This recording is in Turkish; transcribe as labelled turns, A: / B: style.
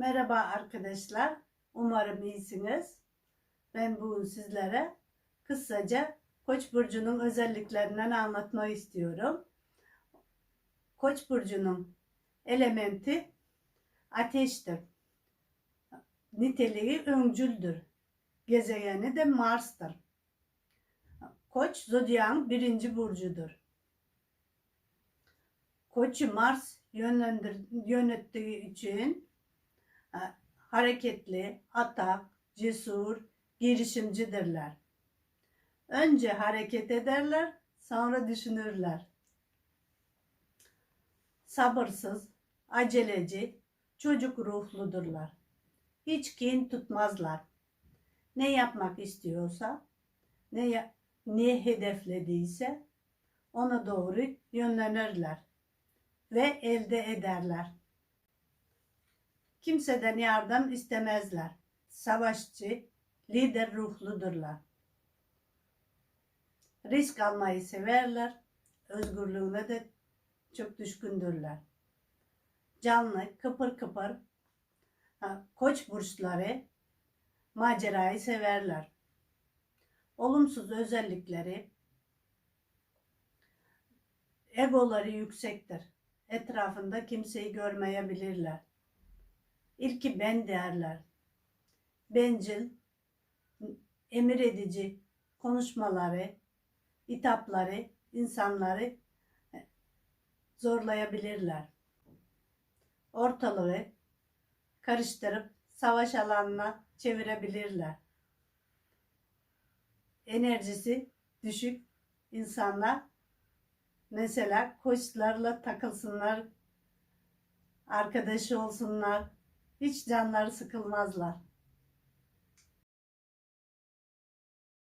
A: Merhaba arkadaşlar. Umarım iyisiniz. Ben bugün sizlere kısaca Koç burcunun özelliklerinden anlatmak istiyorum. Koç burcunun elementi ateştir. Niteliği öncüldür. Gezegeni de Mars'tır. Koç zodyanın birinci burcudur. Koçu Mars yönlendir, yönettiği için hareketli, atak, cesur, girişimcidirler. Önce hareket ederler, sonra düşünürler. Sabırsız, aceleci, çocuk ruhludurlar. Hiç kin tutmazlar. Ne yapmak istiyorsa, ne ya- ne hedeflediyse ona doğru yönlenirler ve elde ederler. Kimseden yardım istemezler. Savaşçı, lider ruhludurlar. Risk almayı severler. Özgürlüğüne de çok düşkündürler. Canlı, kıpır kıpır. Koç burçları macerayı severler. Olumsuz özellikleri egoları yüksektir. Etrafında kimseyi görmeyebilirler. İlki ben derler. Bencil, emir edici konuşmaları, hitapları insanları zorlayabilirler. Ortalığı karıştırıp savaş alanına çevirebilirler. Enerjisi düşük insanlar mesela koçlarla takılsınlar, arkadaşı olsunlar, hiç canları sıkılmazlar.